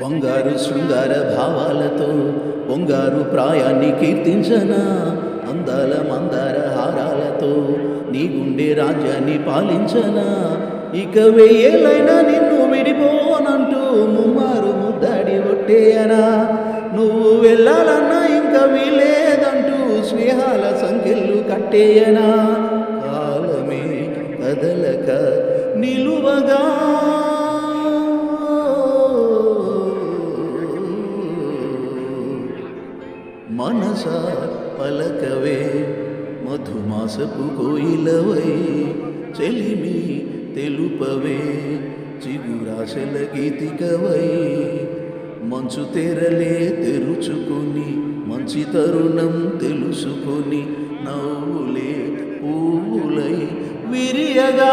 బంగారు శృంగార భావాలతో బొంగారు ప్రాయాన్ని కీర్తించనా అందాల మందార హారాలతో నీ గుండె రాజ్యాన్ని పాలించనా. ఇక వెయ్యేలైనా నిన్ను విడిపోనంటూ ముమ్మారు ముద్దాడి ఒట్టేయనా. నువ్వు వెళ్ళాలన్నా ఇంకా వీలేదంటూ స్నేహాల సంఖ్యలు కట్టేయనా. కాలమే కదలక నిలువగా మనస పలకవే మధుమాసపు కోయిలవై చెలిమి తెలుపవే చిగురాశల గీతికవై మంచు తెరలే తెరుచుకొని మంచి తరుణం తెలుసుకొని నవ్వులే పువ్వులై విరియగా